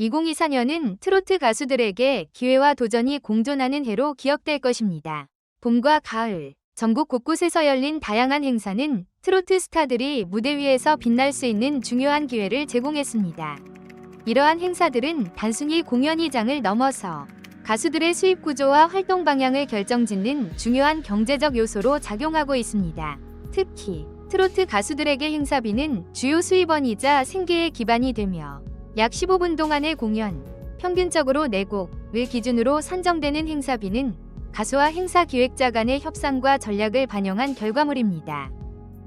2024년은 트로트 가수들에게 기회와 도전이 공존하는 해로 기억될 것입니다. 봄과 가을, 전국 곳곳에서 열린 다양한 행사는 트로트 스타들이 무대 위에서 빛날 수 있는 중요한 기회를 제공했습니다. 이러한 행사들은 단순히 공연이장을 넘어서 가수들의 수입 구조와 활동 방향을 결정짓는 중요한 경제적 요소로 작용하고 있습니다. 특히 트로트 가수들에게 행사비는 주요 수입원이자 생계의 기반이 되며 약 15분 동안의 공연, 평균적으로 4곡을 기준으로 산정되는 행사비는 가수와 행사 기획자 간의 협상과 전략을 반영한 결과물입니다.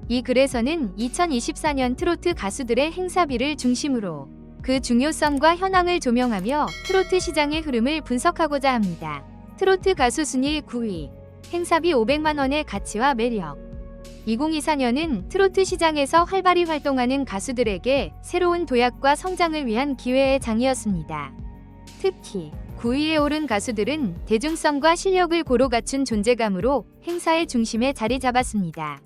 이 글에서는 2024년 트로트 가수들의 행사비를 중심으로 그 중요성과 현황을 조명하며 트로트 시장의 흐름을 분석하고자 합니다. 트로트 가수 순위 9위, 행사비 500만 원의 가치와 매력. 2024년은 트로트 시장에서 활발히 활동하는 가수들에게 새로운 도약과 성장을 위한 기회의 장이었습니다. 특히 9위에 오른 가수들은 대중성과 실력을 고루 갖춘 존재감으로 행사의 중심에 자리 잡았습니다.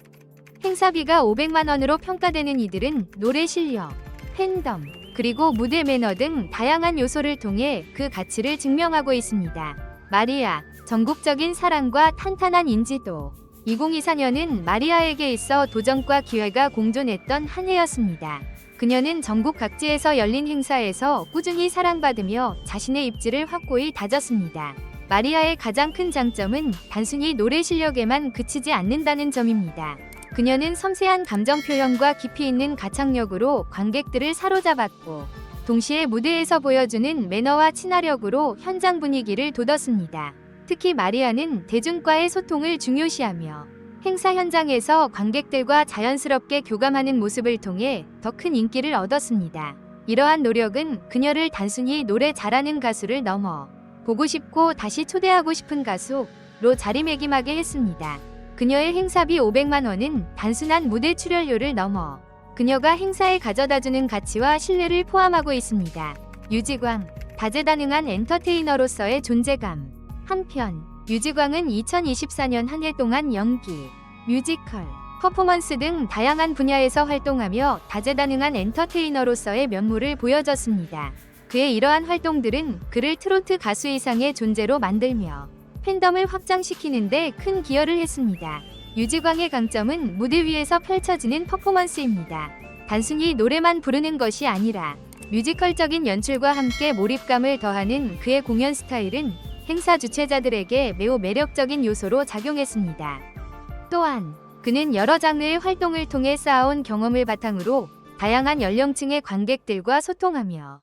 행사비가 500만 원으로 평가되는 이들은 노래 실력, 팬덤, 그리고 무대 매너 등 다양한 요소를 통해 그 가치를 증명하고 있습니다. 마리아, 전국적인 사랑과 탄탄한 인지도. 2024년은 마리아에게 있어 도전과 기회가 공존했던 한 해였습니다. 그녀는 전국 각지에서 열린 행사에서 꾸준히 사랑받으며 자신의 입지를 확고히 다졌습니다. 마리아의 가장 큰 장점은 단순히 노래 실력에만 그치지 않는다는 점입니다. 그녀는 섬세한 감정 표현과 깊이 있는 가창력으로 관객들을 사로잡았고, 동시에 무대에서 보여주는 매너와 친화력으로 현장 분위기를 돋웠습니다. 특히 마리아는 대중과의 소통을 중요시하며 행사 현장에서 관객들과 자연스럽게 교감하는 모습을 통해 더 큰 인기를 얻었습니다. 이러한 노력은 그녀를 단순히 노래 잘하는 가수를 넘어 보고 싶고 다시 초대하고 싶은 가수로 자리매김하게 했습니다. 그녀의 행사비 500만 원은 단순한 무대 출연료를 넘어 그녀가 행사에 가져다주는 가치와 신뢰를 포함하고 있습니다. 유지광, 다재다능한 엔터테이너로서의 존재감. 한편 유지광은 2024년 한 해 동안 연기, 뮤지컬, 퍼포먼스 등 다양한 분야에서 활동하며 다재다능한 엔터테이너로서의 면모를 보여줬습니다. 그의 이러한 활동들은 그를 트로트 가수 이상의 존재로 만들며 팬덤을 확장시키는데 큰 기여를 했습니다. 유지광의 강점은 무대 위에서 펼쳐지는 퍼포먼스입니다. 단순히 노래만 부르는 것이 아니라 뮤지컬적인 연출과 함께 몰입감을 더하는 그의 공연 스타일은 행사 주최자들에게 매우 매력적인 요소로 작용했습니다. 또한 그는 여러 장르의 활동을 통해 쌓아온 경험을 바탕으로 다양한 연령층의 관객들과 소통하며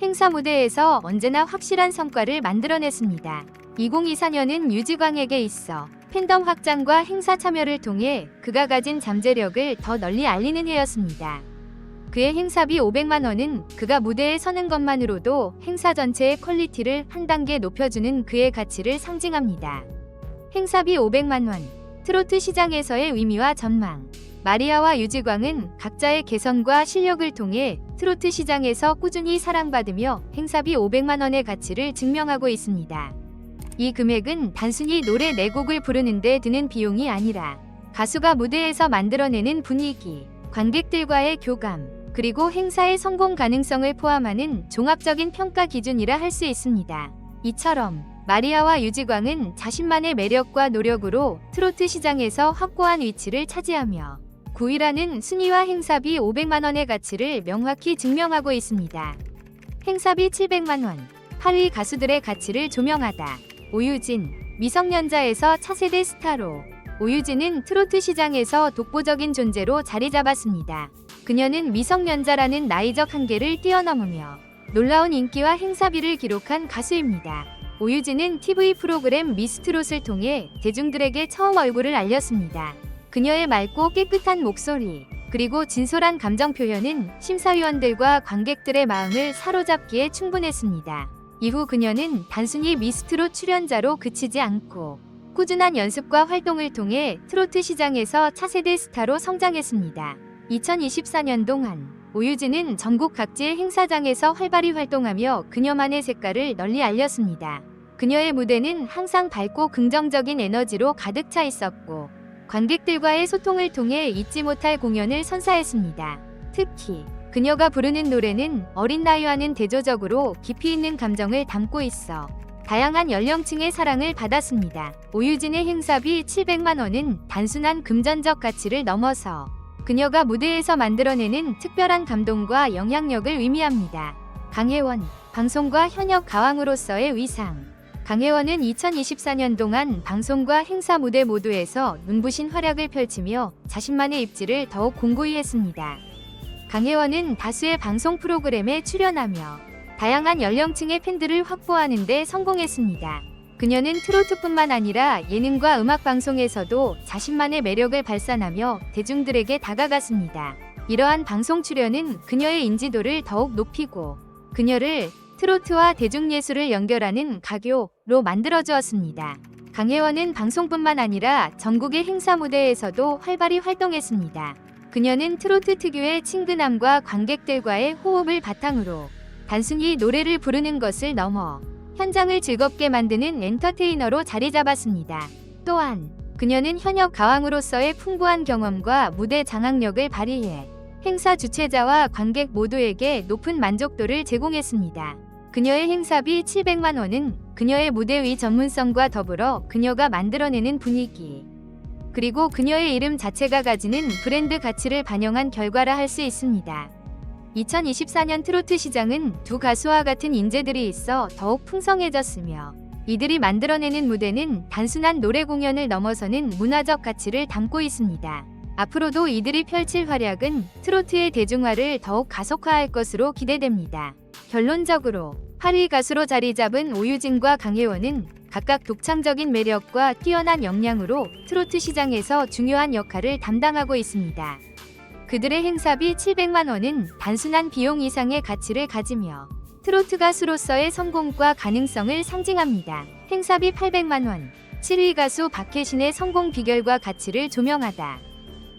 행사 무대에서 언제나 확실한 성과를 만들어냈습니다. 2024년은 유지광에게 있어 팬덤 확장과 행사 참여를 통해 그가 가진 잠재력을 더 널리 알리는 해였습니다. 그의 행사비 500만 원은 그가 무대에 서는 것만으로도 행사 전체의 퀄리티를 한 단계 높여주는 그의 가치를 상징합니다. 행사비 500만 원, 트로트 시장에서의 의미와 전망. 마리아와 유지광은 각자의 개성과 실력을 통해 트로트 시장에서 꾸준히 사랑받으며 행사비 500만 원의 가치를 증명하고 있습니다. 이 금액은 단순히 노래 4곡을 부르는데 드는 비용이 아니라 가수가 무대에서 만들어내는 분위기, 관객들과의 교감, 그리고 행사의 성공 가능성을 포함하는 종합적인 평가 기준이라 할 수 있습니다. 이처럼 마리아와 유지광은 자신만의 매력과 노력으로 트로트 시장에서 확고한 위치를 차지하며 9위라는 순위와 행사비 500만 원의 가치를 명확히 증명하고 있습니다. 행사비 700만 원, 8위 가수들의 가치를 조명하다. 오유진, 미성년자에서 차세대 스타로 오유진은 트로트 시장에서 독보적인 존재로 자리 잡았습니다. 그녀는 미성년자라는 나이적 한계를 뛰어넘으며 놀라운 인기와 행사비를 기록한 가수입니다. 오유진은 TV 프로그램 미스트롯을 통해 대중들에게 처음 얼굴을 알렸습니다. 그녀의 맑고 깨끗한 목소리, 그리고 진솔한 감정 표현은 심사위원들과 관객들의 마음을 사로잡기에 충분했습니다. 이후 그녀는 단순히 미스트롯 출연자로 그치지 않고 꾸준한 연습과 활동을 통해 트로트 시장에서 차세대 스타로 성장했습니다. 2024년 동안 오유진은 전국 각지의 행사장에서 활발히 활동하며 그녀만의 색깔을 널리 알렸습니다. 그녀의 무대는 항상 밝고 긍정적인 에너지로 가득 차 있었고 관객들과의 소통을 통해 잊지 못할 공연을 선사했습니다. 특히 그녀가 부르는 노래는 어린 나이와는 대조적으로 깊이 있는 감정을 담고 있어 다양한 연령층의 사랑을 받았습니다. 오유진의 행사비 700만 원은 단순한 금전적 가치를 넘어서 그녀가 무대에서 만들어내는 특별한 감동과 영향력을 의미합니다. 강혜원, 방송과 현역 가왕으로서의 위상. 강혜원은 2024년 동안 방송과 행사 무대 모두에서 눈부신 활약을 펼치며 자신만의 입지를 더욱 공고히 했습니다. 강혜원은 다수의 방송 프로그램에 출연하며 다양한 연령층의 팬들을 확보하는 데 성공했습니다. 그녀는 트로트뿐만 아니라 예능과 음악 방송에서도 자신만의 매력을 발산하며 대중들에게 다가갔습니다. 이러한 방송 출연은 그녀의 인지도를 더욱 높이고 그녀를 트로트와 대중예술을 연결하는 가교로 만들어 주었습니다. 강혜원은 방송뿐만 아니라 전국의 행사 무대에서도 활발히 활동했습니다. 그녀는 트로트 특유의 친근함과 관객들과의 호흡을 바탕으로 단순히 노래를 부르는 것을 넘어 현장을 즐겁게 만드는 엔터테이너로 자리 잡았습니다. 또한 그녀는 현역 가왕으로서의 풍부한 경험과 무대 장악력을 발휘해 행사 주최자와 관객 모두에게 높은 만족도를 제공했습니다. 그녀의 행사비 700만 원은 그녀의 무대 위 전문성과 더불어 그녀가 만들어내는 분위기, 그리고 그녀의 이름 자체가 가지는 브랜드 가치를 반영한 결과라 할 수 있습니다. 2024년 트로트 시장은 두 가수와 같은 인재들이 있어 더욱 풍성해졌으며 이들이 만들어내는 무대는 단순한 노래 공연을 넘어서는 문화적 가치를 담고 있습니다. 앞으로도 이들이 펼칠 활약은 트로트의 대중화를 더욱 가속화할 것으로 기대됩니다. 결론적으로 8위 가수로 자리 잡은 오유진과 강혜원은 각각 독창적인 매력과 뛰어난 역량으로 트로트 시장에서 중요한 역할을 담당하고 있습니다. 그들의 행사비 700만 원은 단순한 비용 이상의 가치를 가지며 트로트 가수로서의 성공과 가능성을 상징합니다. 행사비 800만 원. 7위 가수 박혜신의 성공 비결과 가치를 조명하다.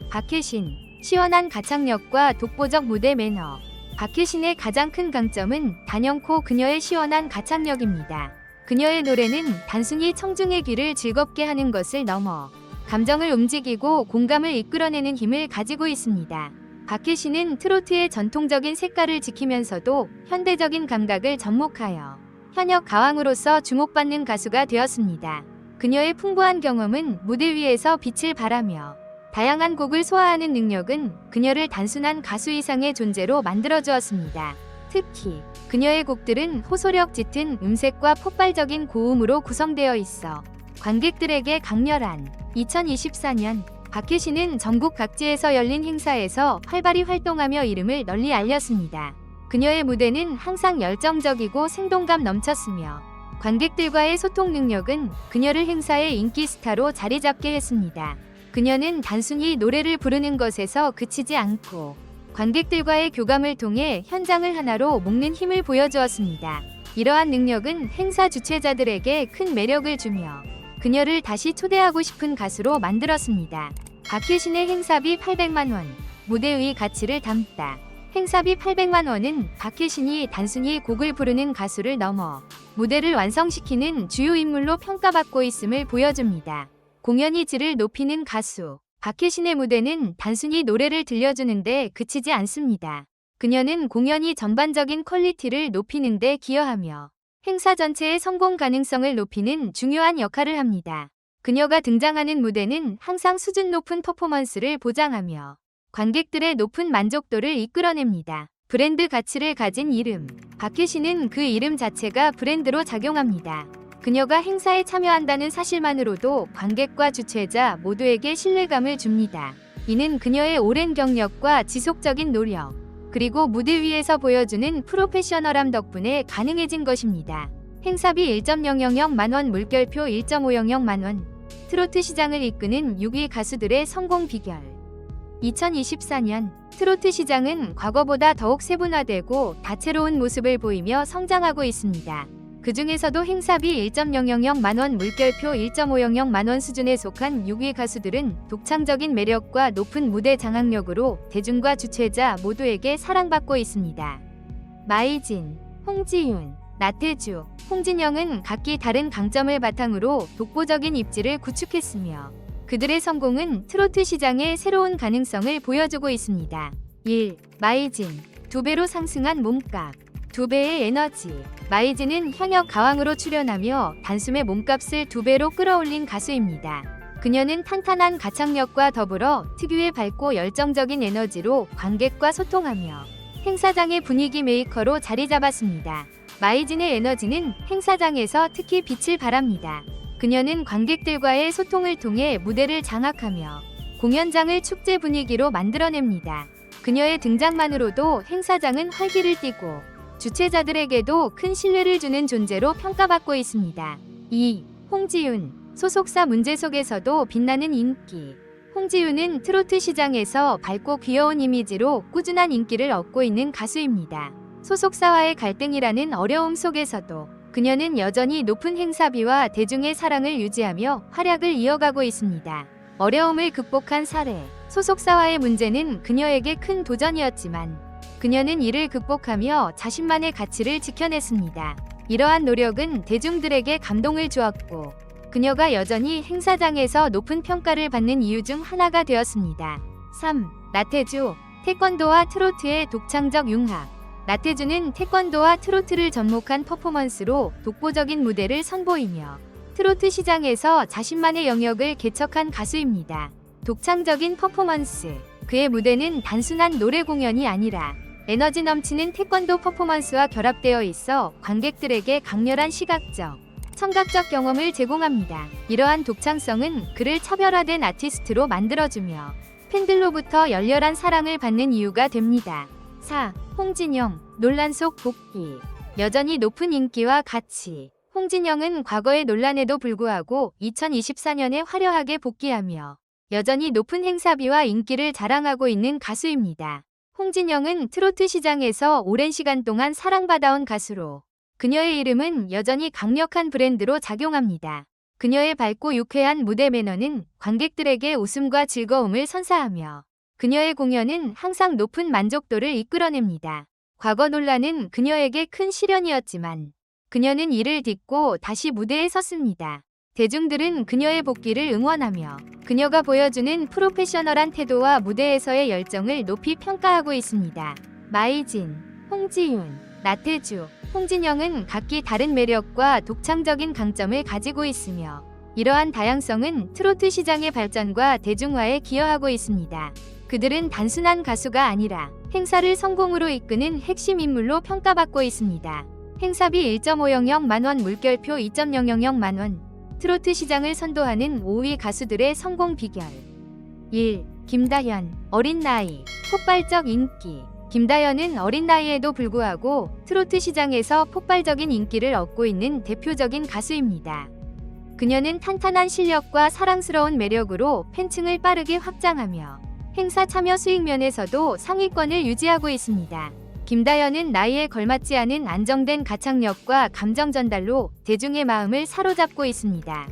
박혜신, 시원한 가창력과 독보적 무대 매너. 박혜신의 가장 큰 강점은 단연코 그녀의 시원한 가창력입니다. 그녀의 노래는 단순히 청중의 귀를 즐겁게 하는 것을 넘어 감정을 움직이고 공감을 이끌어내는 힘을 가지고 있습니다. 박혜신은 트로트의 전통적인 색깔을 지키면서도 현대적인 감각을 접목하여 현역 가왕으로서 주목받는 가수가 되었습니다. 그녀의 풍부한 경험은 무대 위에서 빛을 발하며 다양한 곡을 소화하는 능력은 그녀를 단순한 가수 이상의 존재로 만들어 주었습니다. 특히 그녀의 곡들은 호소력 짙은 음색과 폭발적인 고음으로 구성되어 있어 관객들에게 강렬한 2024년 박혜신은 전국 각지에서 열린 행사에서 활발히 활동하며 이름을 널리 알렸습니다. 그녀의 무대는 항상 열정적이고 생동감 넘쳤으며 관객들과의 소통 능력은 그녀를 행사의 인기 스타로 자리 잡게 했습니다. 그녀는 단순히 노래를 부르는 것에서 그치지 않고 관객들과의 교감을 통해 현장을 하나로 묶는 힘을 보여주었습니다. 이러한 능력은 행사 주최자들에게 큰 매력을 주며 그녀를 다시 초대하고 싶은 가수로 만들었습니다. 박혜신의 행사비 800만 원, 무대 위 가치를 담다. 행사비 800만 원은 박혜신이 단순히 곡을 부르는 가수를 넘어 무대를 완성시키는 주요 인물로 평가받고 있음을 보여줍니다. 공연의 질을 높이는 가수. 박혜신의 무대는 단순히 노래를 들려주는데 그치지 않습니다. 그녀는 공연이 전반적인 퀄리티를 높이는데 기여하며 행사 전체의 성공 가능성을 높이는 중요한 역할을 합니다. 그녀가 등장하는 무대는 항상 수준 높은 퍼포먼스를 보장하며 관객들의 높은 만족도를 이끌어냅니다. 브랜드 가치를 가진 이름. 박혜신은 그 이름 자체가 브랜드로 작용합니다. 그녀가 행사에 참여한다는 사실만으로도 관객과 주최자 모두에게 신뢰감을 줍니다. 이는 그녀의 오랜 경력과 지속적인 노력, 그리고 무대 위에서 보여주는 프로페셔널함 덕분에 가능해진 것입니다. 행사비 1.000만 원, 물결표 1.500만 원. 트로트 시장을 이끄는 6위 가수들의 성공 비결. 2024년 트로트 시장은 과거보다 더욱 세분화되고 다채로운 모습을 보이며 성장하고 있습니다. 그 중에서도 행사비 1.000만 원, 물결표 1.500만 원 수준에 속한 6위 가수들은 독창적인 매력과 높은 무대 장악력으로 대중과 주최자 모두에게 사랑받고 있습니다. 마이진, 홍지윤, 나태주, 홍진영은 각기 다른 강점을 바탕으로 독보적인 입지를 구축했으며 그들의 성공은 트로트 시장의 새로운 가능성을 보여주고 있습니다. 1. 마이진. 두 배로 상승한 몸값. 두 배의 에너지. 마이진은 현역 가왕으로 출연하며 단숨에 몸값을 두 배로 끌어올린 가수입니다. 그녀는 탄탄한 가창력과 더불어 특유의 밝고 열정적인 에너지로 관객과 소통하며 행사장의 분위기 메이커로 자리 잡았습니다. 마이진의 에너지는 행사장에서 특히 빛을 발합니다. 그녀는 관객들과의 소통을 통해 무대를 장악하며 공연장을 축제 분위기로 만들어냅니다. 그녀의 등장만으로도 행사장은 활기를 띠고 주최자들에게도 큰 신뢰를 주는 존재로 평가받고 있습니다. 2. 홍지윤 소속사 문제 속에서도 빛나는 인기 홍지윤은 트로트 시장에서 밝고 귀여운 이미지로 꾸준한 인기를 얻고 있는 가수입니다. 소속사와의 갈등이라는 어려움 속에서도 그녀는 여전히 높은 행사비와 대중의 사랑을 유지하며 활약을 이어가고 있습니다. 어려움을 극복한 사례 소속사와의 문제는 그녀에게 큰 도전이었지만 그녀는 이를 극복하며 자신만의 가치를 지켜냈습니다. 이러한 노력은 대중들에게 감동을 주었고 그녀가 여전히 행사장에서 높은 평가를 받는 이유 중 하나가 되었습니다. 3. 나태주 태권도와 트로트의 독창적 융합 나태주는 태권도와 트로트를 접목한 퍼포먼스로 독보적인 무대를 선보이며 트로트 시장에서 자신만의 영역을 개척한 가수입니다. 독창적인 퍼포먼스 그의 무대는 단순한 노래 공연이 아니라 에너지 넘치는 태권도 퍼포먼스와 결합되어 있어 관객들에게 강렬한 시각적, 청각적 경험을 제공합니다. 이러한 독창성은 그를 차별화된 아티스트로 만들어주며 팬들로부터 열렬한 사랑을 받는 이유가 됩니다. 4. 홍진영, 논란 속 복귀. 여전히 높은 인기와 가치. 홍진영은 과거의 논란에도 불구하고 2024년에 화려하게 복귀하며 여전히 높은 행사비와 인기를 자랑하고 있는 가수입니다. 홍진영은 트로트 시장에서 오랜 시간 동안 사랑받아온 가수로 그녀의 이름은 여전히 강력한 브랜드로 작용합니다. 그녀의 밝고 유쾌한 무대 매너는 관객들에게 웃음과 즐거움을 선사하며 그녀의 공연은 항상 높은 만족도를 이끌어냅니다. 과거 논란은 그녀에게 큰 시련이었지만 그녀는 이를 딛고 다시 무대에 섰습니다. 대중들은 그녀의 복귀를 응원하며 그녀가 보여주는 프로페셔널한 태도와 무대에서의 열정을 높이 평가하고 있습니다. 마이진, 홍지윤, 나태주, 홍진영은 각기 다른 매력과 독창적인 강점을 가지고 있으며 이러한 다양성은 트로트 시장의 발전과 대중화에 기여하고 있습니다. 그들은 단순한 가수가 아니라 행사를 성공으로 이끄는 핵심 인물로 평가받고 있습니다. 행사비 1.500 만 원 물결표 2.000 만 원 트로트 시장을 선도하는 5위 가수들의 성공 비결 1. 김다현 어린 나이 폭발적 인기 김다현은 어린 나이에도 불구하고 트로트 시장에서 폭발적인 인기를 얻고 있는 대표적인 가수입니다. 그녀는 탄탄한 실력과 사랑스러운 매력으로 팬층을 빠르게 확장하며 행사 참여 수익 면에서도 상위권을 유지하고 있습니다. 김다현은 나이에 걸맞지 않은 안정된 가창력과 감정 전달로 대중의 마음을 사로잡고 있습니다.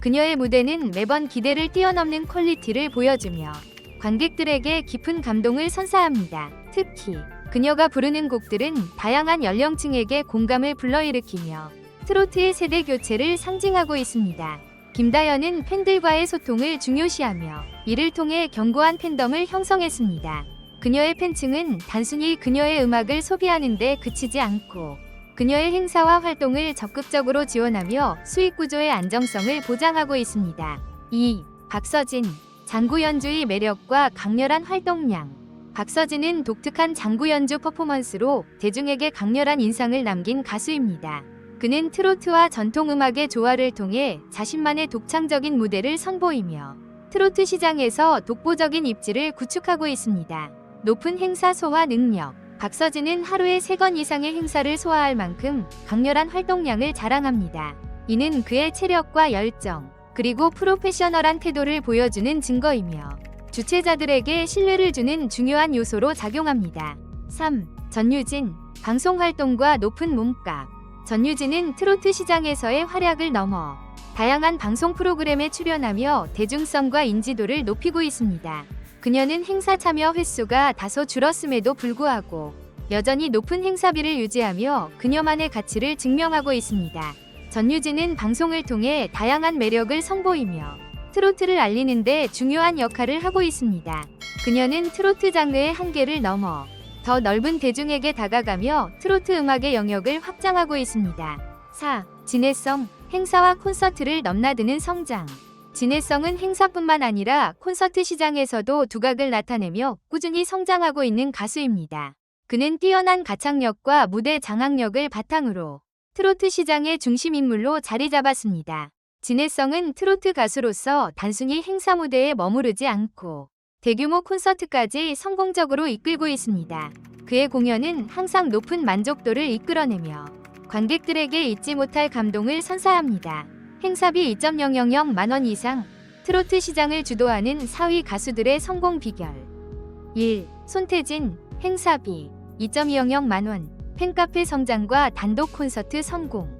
그녀의 무대는 매번 기대를 뛰어넘는 퀄리티를 보여주며 관객들에게 깊은 감동을 선사합니다. 특히 그녀가 부르는 곡들은 다양한 연령층에게 공감을 불러일으키며 트로트의 세대 교체를 상징하고 있습니다. 김다현은 팬들과의 소통을 중요시하며 이를 통해 견고한 팬덤을 형성했습니다. 그녀의 팬층은 단순히 그녀의 음악을 소비하는 데 그치지 않고 그녀의 행사와 활동을 적극적으로 지원하며 수익 구조의 안정성을 보장하고 있습니다. 2. 박서진 장구 연주의 매력과 강렬한 활동량 박서진은 독특한 장구 연주 퍼포먼스로 대중에게 강렬한 인상을 남긴 가수입니다. 그는 트로트와 전통음악의 조화를 통해 자신만의 독창적인 무대를 선보이며 트로트 시장에서 독보적인 입지를 구축하고 있습니다. 높은 행사 소화 능력. 박서진은 하루에 3건 이상의 행사를 소화할 만큼 강렬한 활동량을 자랑합니다. 이는 그의 체력과 열정, 그리고 프로페셔널한 태도를 보여주는 증거이며 주최자들에게 신뢰를 주는 중요한 요소로 작용합니다. 3. 전유진, 방송 활동과 높은 몸값. 전유진은 트로트 시장에서의 활약을 넘어 다양한 방송 프로그램에 출연하며 대중성과 인지도를 높이고 있습니다. 그녀는 행사 참여 횟수가 다소 줄었음에도 불구하고 여전히 높은 행사비를 유지하며 그녀만의 가치를 증명하고 있습니다. 전유진은 방송을 통해 다양한 매력을 선보이며 트로트를 알리는데 중요한 역할을 하고 있습니다. 그녀는 트로트 장르의 한계를 넘어 더 넓은 대중에게 다가가며 트로트 음악의 영역을 확장하고 있습니다. 4. 진해성, 행사와 콘서트를 넘나드는 성장. 진해성은 행사뿐만 아니라 콘서트 시장에서도 두각을 나타내며 꾸준히 성장하고 있는 가수입니다. 그는 뛰어난 가창력과 무대 장악력을 바탕으로 트로트 시장의 중심 인물로 자리 잡았습니다. 진해성은 트로트 가수로서 단순히 행사 무대에 머무르지 않고 대규모 콘서트까지 성공적으로 이끌고 있습니다. 그의 공연은 항상 높은 만족도를 이끌어내며 관객들에게 잊지 못할 감동을 선사합니다. 행사비 2.000만 원 이상 트로트 시장을 주도하는 4위 가수들의 성공 비결 1. 손태진 행사비 2.200만 원 팬카페 성장과 단독 콘서트 성공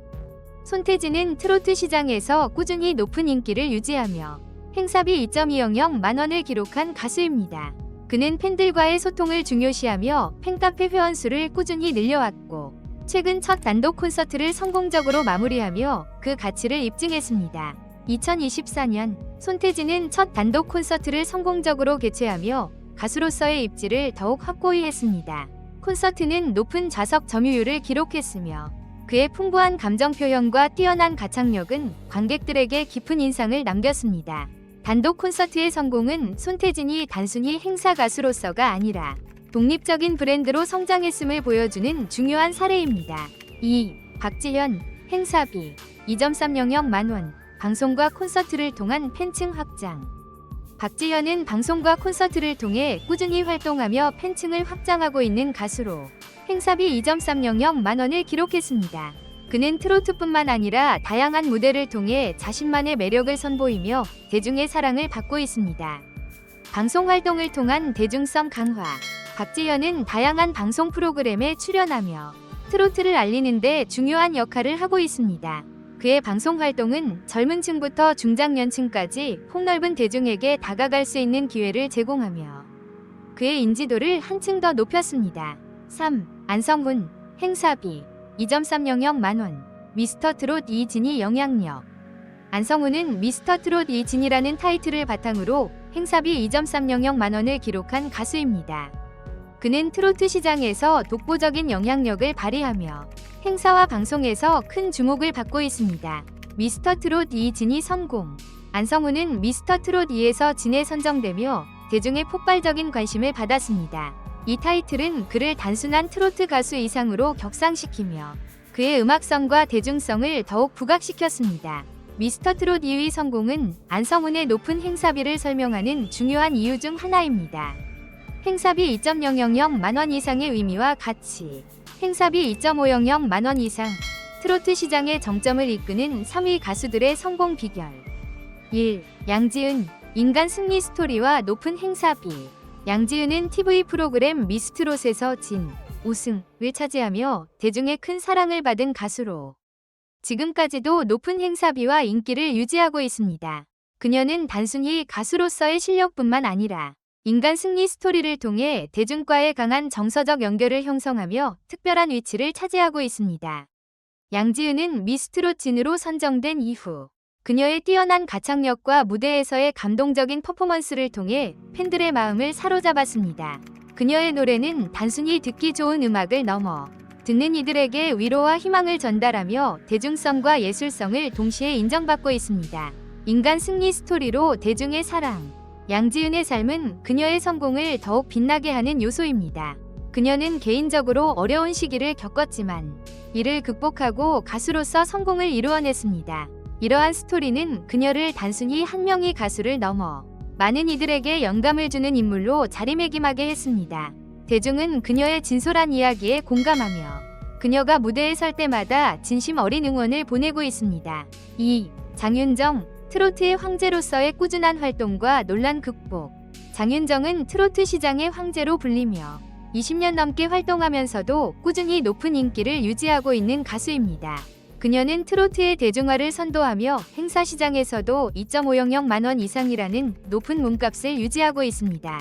손태진은 트로트 시장에서 꾸준히 높은 인기를 유지하며 행사비 2.200만 원을 기록한 가수입니다. 그는 팬들과의 소통을 중요시하며 팬카페 회원수를 꾸준히 늘려왔고 최근 첫 단독 콘서트를 성공적으로 마무리하며 그 가치를 입증했습니다. 2024년 손태진은 첫 단독 콘서트를 성공적으로 개최하며 가수로서의 입지를 더욱 확고히 했습니다. 콘서트는 높은 좌석 점유율을 기록했으며 그의 풍부한 감정 표현과 뛰어난 가창력은 관객들에게 깊은 인상을 남겼습니다. 단독 콘서트의 성공은 손태진이 단순히 행사 가수로서가 아니라 독립적인 브랜드로 성장했음을 보여주는 중요한 사례입니다. 2. 박지현, 행사비 2.300 만 원, 방송과 콘서트를 통한 팬층 확장. 박지현은 방송과 콘서트를 통해 꾸준히 활동하며 팬층을 확장하고 있는 가수로 행사비 2.300 만 원을 기록했습니다. 그는 트로트뿐만 아니라 다양한 무대를 통해 자신만의 매력을 선보이며 대중의 사랑을 받고 있습니다. 방송 활동을 통한 대중성 강화. 박지현은 다양한 방송 프로그램에 출연하며 트로트를 알리는데 중요한 역할을 하고 있습니다. 그의 방송 활동은 젊은 층부터 중장년층까지 폭넓은 대중에게 다가갈 수 있는 기회를 제공하며 그의 인지도를 한층 더 높였습니다. 3. 안성훈, 행사비 2.300 만 원, 미스터 트롯 이진이 영향력 안성훈은 미스터 트롯 이진이라는 타이틀을 바탕으로 행사비 2.300 만 원을 기록한 가수입니다. 그는 트로트 시장에서 독보적인 영향력을 발휘하며 행사와 방송에서 큰 주목을 받고 있습니다. 미스터 트롯 이진이 성공. 안성우는 미스터 트롯 2에서 진에 선정되며 대중의 폭발적인 관심을 받았습니다. 이 타이틀은 그를 단순한 트로트 가수 이상으로 격상시키며 그의 음악성과 대중성을 더욱 부각시켰습니다. 미스터 트롯 2위 성공은 안성훈의 높은 행사비를 설명하는 중요한 이유 중 하나입니다. 행사비 2.000 만 원 이상의 의미와 가치. 행사비 2.500 만 원 이상. 트로트 시장의 정점을 이끄는 3위 가수들의 성공 비결. 1. 양지은. 인간 승리 스토리와 높은 행사비. 양지은은 TV 프로그램 미스트롯에서 진, 우승을 차지하며 대중의 큰 사랑을 받은 가수로 지금까지도 높은 행사비와 인기를 유지하고 있습니다. 그녀는 단순히 가수로서의 실력뿐만 아니라 인간 승리 스토리를 통해 대중과의 강한 정서적 연결을 형성하며 특별한 위치를 차지하고 있습니다. 양지은은 미스트롯 진으로 선정된 이후 그녀의 뛰어난 가창력과 무대에서의 감동적인 퍼포먼스를 통해 팬들의 마음을 사로잡았습니다. 그녀의 노래는 단순히 듣기 좋은 음악을 넘어 듣는 이들에게 위로와 희망을 전달하며 대중성과 예술성을 동시에 인정받고 있습니다. 인간 승리 스토리로 대중의 사랑. 양지은의 삶은 그녀의 성공을 더욱 빛나게 하는 요소입니다. 그녀는 개인적으로 어려운 시기를 겪었지만 이를 극복하고 가수로서 성공을 이루어냈습니다. 이러한 스토리는 그녀를 단순히 한 명의 가수를 넘어 많은 이들에게 영감을 주는 인물로 자리매김하게 했습니다. 대중은 그녀의 진솔한 이야기에 공감하며 그녀가 무대에 설 때마다 진심 어린 응원을 보내고 있습니다. 2. 장윤정, 트로트의 황제로서의 꾸준한 활동과 논란 극복. 장윤정은 트로트 시장의 황제로 불리며 20년 넘게 활동하면서도 꾸준히 높은 인기를 유지하고 있는 가수입니다. 그녀는 트로트의 대중화를 선도하며 행사 시장에서도 2.500만 원 이상이라는 높은 몸값을 유지하고 있습니다.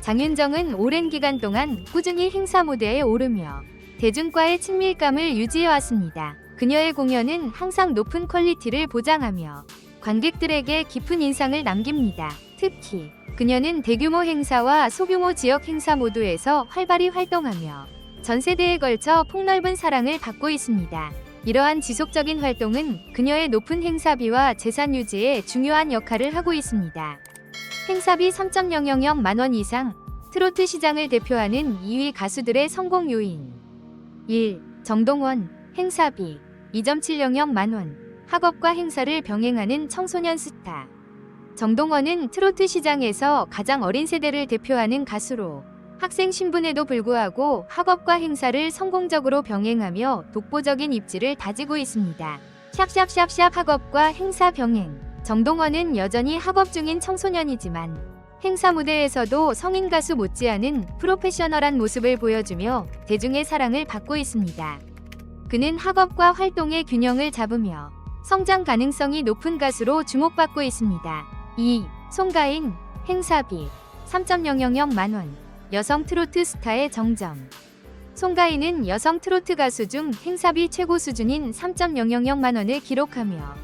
장윤정은 오랜 기간 동안 꾸준히 행사 무대에 오르며 대중과의 친밀감을 유지해왔습니다. 그녀의 공연은 항상 높은 퀄리티를 보장하며 관객들에게 깊은 인상을 남깁니다. 특히 그녀는 대규모 행사와 소규모 지역 행사 모두에서 활발히 활동하며 전 세대에 걸쳐 폭넓은 사랑을 받고 있습니다. 이러한 지속적인 활동은 그녀의 높은 행사비와 재산 유지에 중요한 역할을 하고 있습니다. 행사비 3.000만 원 이상 트로트 시장을 대표하는 2위 가수들의 성공 요인 1. 정동원 행사비 2.700만 원 학업과 행사를 병행하는 청소년 스타 정동원은 트로트 시장에서 가장 어린 세대를 대표하는 가수로 학생 신분에도 불구하고 학업과 행사를 성공적으로 병행하며 독보적인 입지를 다지고 있습니다. 샵샵샵샵 학업과 행사 병행 정동원은 여전히 학업 중인 청소년이지만 행사 무대에서도 성인 가수 못지않은 프로페셔널한 모습을 보여주며 대중의 사랑을 받고 있습니다. 그는 학업과 활동의 균형을 잡으며 성장 가능성이 높은 가수로 주목받고 있습니다. 2. 송가인 행사비 3.000만 원 여성 트로트 스타의 정점 송가인은 여성 트로트 가수 중 행사비 최고 수준인 3.000만 원을 기록하며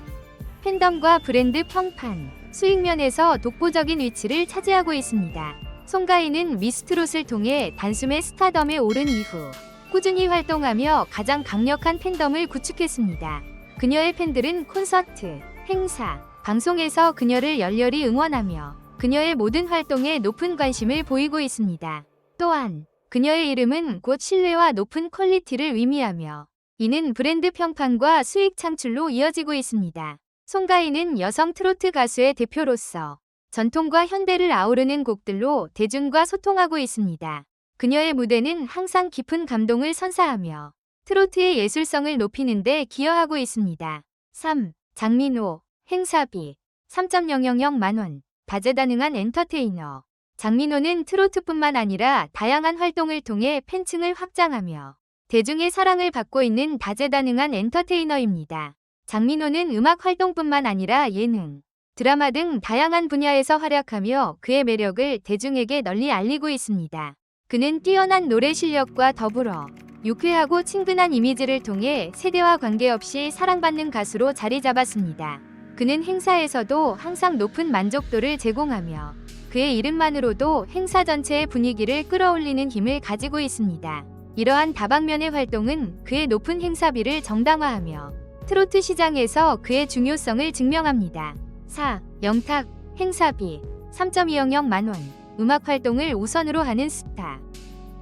팬덤과 브랜드 평판, 수익면에서 독보적인 위치를 차지하고 있습니다. 송가인은 미스트롯을 통해 단숨에 스타덤에 오른 이후 꾸준히 활동하며 가장 강력한 팬덤을 구축했습니다. 그녀의 팬들은 콘서트, 행사, 방송에서 그녀를 열렬히 응원하며 그녀의 모든 활동에 높은 관심을 보이고 있습니다. 또한 그녀의 이름은 곧 신뢰와 높은 퀄리티를 의미하며 이는 브랜드 평판과 수익 창출로 이어지고 있습니다. 송가인은 여성 트로트 가수의 대표로서 전통과 현대를 아우르는 곡들로 대중과 소통하고 있습니다. 그녀의 무대는 항상 깊은 감동을 선사하며 트로트의 예술성을 높이는 데 기여하고 있습니다. 3. 장민호 행사비 3.000만 원 다재다능한 엔터테이너 장민호는 트로트뿐만 아니라 다양한 활동을 통해 팬층을 확장하며 대중의 사랑을 받고 있는 다재다능한 엔터테이너입니다. 장민호는 음악 활동뿐만 아니라 예능, 드라마 등 다양한 분야에서 활약하며 그의 매력을 대중에게 널리 알리고 있습니다. 그는 뛰어난 노래 실력과 더불어 유쾌하고 친근한 이미지를 통해 세대와 관계없이 사랑받는 가수로 자리 잡았습니다. 그는 행사에서도 항상 높은 만족도를 제공하며 그의 이름만으로도 행사 전체의 분위기를 끌어올리는 힘을 가지고 있습니다. 이러한 다방면의 활동은 그의 높은 행사비를 정당화하며 트로트 시장에서 그의 중요성을 증명합니다. 4. 영탁 행사비 3.200만 원 음악 활동을 우선으로 하는 스타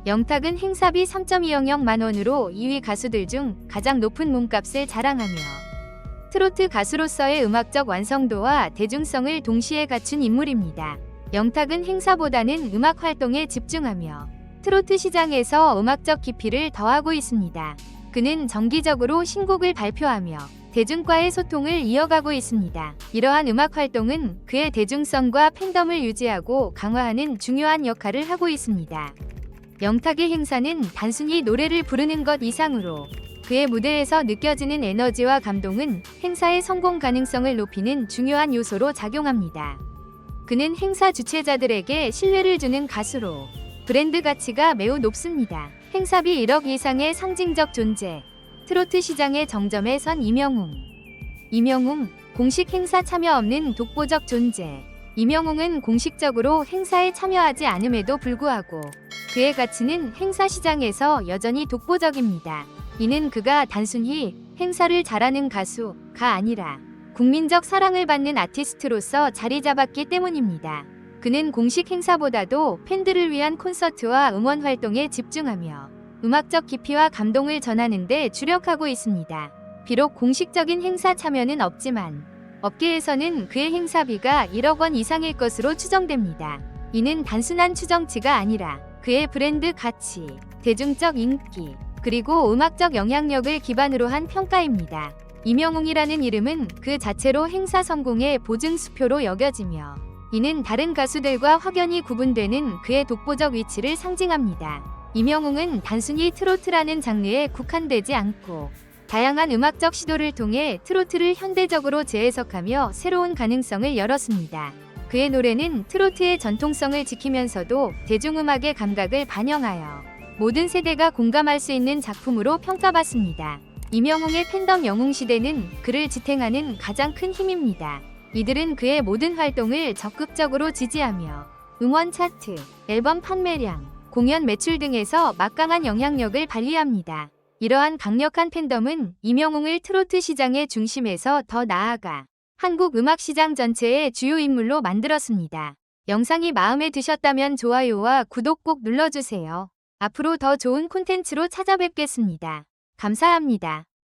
영탁은 행사비 3.200만 원으로 2위 가수들 중 가장 높은 몸값을 자랑하며 트로트 가수로서의 음악적 완성도와 대중성을 동시에 갖춘 인물입니다. 영탁은 행사보다는 음악 활동에 집중하며 트로트 시장에서 음악적 깊이를 더하고 있습니다. 그는 정기적으로 신곡을 발표하며 대중과의 소통을 이어가고 있습니다. 이러한 음악 활동은 그의 대중성과 팬덤을 유지하고 강화하는 중요한 역할을 하고 있습니다. 영탁의 행사는 단순히 노래를 부르는 것 이상으로 그의 무대에서 느껴지는 에너지와 감동은 행사의 성공 가능성을 높이는 중요한 요소로 작용합니다. 그는 행사 주최자들에게 신뢰를 주는 가수로 브랜드 가치가 매우 높습니다. 행사비 1억 이상의 상징적 존재. 트로트 시장의 정점에 선 이명웅. 이명웅, 공식 행사 참여 없는 독보적 존재. 이명웅은 공식적으로 행사에 참여하지 않음에도 불구하고 그의 가치는 행사 시장에서 여전히 독보적입니다. 이는 그가 단순히 행사를 잘하는 가수가 아니라 국민적 사랑을 받는 아티스트로서 자리 잡았기 때문입니다. 그는 공식 행사보다도 팬들을 위한 콘서트와 응원 활동에 집중하며 음악적 깊이와 감동을 전하는 데 주력하고 있습니다. 비록 공식적인 행사 참여는 없지만 업계에서는 그의 행사비가 1억 원 이상일 것으로 추정됩니다. 이는 단순한 추정치가 아니라 그의 브랜드 가치, 대중적 인기, 그리고 음악적 영향력을 기반으로 한 평가입니다. 이명웅이라는 이름은 그 자체로 행사 성공의 보증 수표로 여겨지며 이는 다른 가수들과 확연히 구분되는 그의 독보적 위치를 상징합니다. 이명웅은 단순히 트로트라는 장르에 국한되지 않고 다양한 음악적 시도를 통해 트로트를 현대적으로 재해석하며 새로운 가능성을 열었습니다. 그의 노래는 트로트의 전통성을 지키면서도 대중음악의 감각을 반영하여 모든 세대가 공감할 수 있는 작품으로 평가받습니다. 이명웅의 팬덤 영웅 시대는 그를 지탱하는 가장 큰 힘입니다. 이들은 그의 모든 활동을 적극적으로 지지하며 음원 차트, 앨범 판매량, 공연 매출 등에서 막강한 영향력을 발휘합니다. 이러한 강력한 팬덤은 임영웅을 트로트 시장의 중심에서 더 나아가 한국 음악 시장 전체의 주요 인물로 만들었습니다. 영상이 마음에 드셨다면 좋아요와 구독 꼭 눌러주세요. 앞으로 더 좋은 콘텐츠로 찾아뵙겠습니다. 감사합니다.